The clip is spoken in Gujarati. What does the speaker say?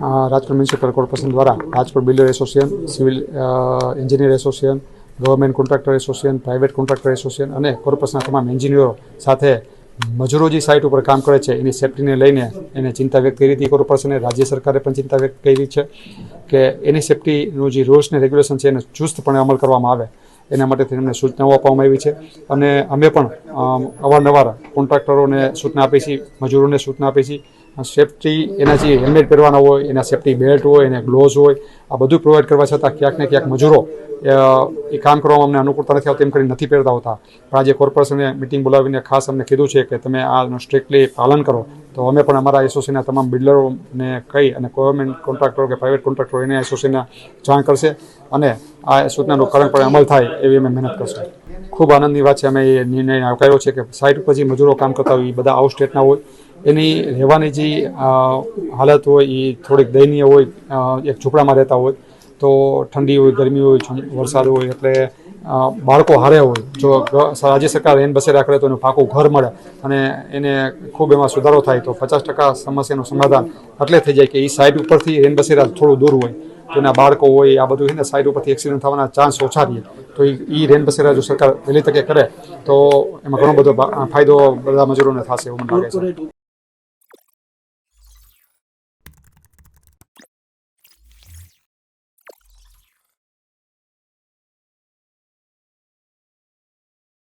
રાજકોટ મ્યુનિસિપલ કોર્પોરેશન દ્વારા Rajkot builder association, civil engineer association, government contractor association, private contractor association અને કોર્પોરેશનના તમામ એન્જિનિયરો સાથે મજૂરો જે સાઇટ ઉપર કામ કરે છે. એની સેફટીને લઈને એને ચિંતા વ્યક્ત કરી હતી કોર્પોરેશને રાજ્ય સરકારે પણ ચિંતા વ્યક્ત કરી છે કે એની સેફટીનું જે રૂલ્સ ને રેગ્યુલેશન છે એને ચુસ્તપણે અમલ કરવામાં આવે. એના માટે એમને સૂચનાઓ આપવામાં આવી છે. અને અમે પણ અવારનવાર કોન્ટ્રાક્ટરોને સૂચના આપી છીએ, મજૂરોને સૂચના આપી છીએ. સેફટી એના જે હેલ્મેટ પહેરવાના હોય, એના સેફટી બેલ્ટ હોય, એને ગ્લોવ્સ હોય આ બધું પ્રોવાઈડ કરવા છતાં ક્યાંક ને ક્યાંક મજૂરો એ કામ કરવામાં અમને અનુકૂળતા નથી આવતી, એમ કરીને નથી પહેરતા હોતા. પણ આજે કોર્પોરેશને મિટિંગ બોલાવીને ખાસ અમને કીધું છે કે તમે આનું સ્ટ્રિક્ટલી પાલન કરો. તો અમે પણ અમારા એસોસિએશનના તમામ બિલ્ડરોને કહી અને ગવર્મેન્ટ કોન્ટ્રાક્ટરો કે પ્રાઇવેટ કોન્ટ્રાક્ટરો એને એસોસિએશનને જાણ કરશે અને આ સૂચનાનો કડકપણે અમલ થાય એવી અમે મહેનત કરશું. ખૂબ આનંદની વાત છે, અમે એ નિર્ણય આવકાર્યો છે કે સાઇટ ઉપર મજૂરો કામ કરતા હોય, એ બધા આઉટ સ્ટેટના હોય. એની રહેવાની જે હાલત હોય એ થોડીક દયનીય હોય એક ઝૂંપડામાં રહેતા હોય, તો ઠંડી હોય, ગરમી હોય વરસાદ હોય, એટલે બાળકો હારે હોય. જો રાજ્ય સરકાર રેન બસેરા કરે તો એનું પાકું ઘર મળે અને એને ખૂબ એમાં સુધારો થાય તો પચાસ ટકા સમસ્યાનું સમાધાન એટલે થઈ જાય કે એ સાઈડ ઉપરથી રેન બસેરા થોડું દૂર હોય. તો એના બાળકો હોય, આ બધું છે ને, સાઈડ ઉપરથી એક્સિડન્ટ થવાના ચાન્સ ઓછા રહે. તો એ રેન બસેરા જો સરકાર વહેલી તકે કરે. તો એમાં ઘણો બધો ફાયદો બધા મજૂરોને થશે એવું મને લાગે છે.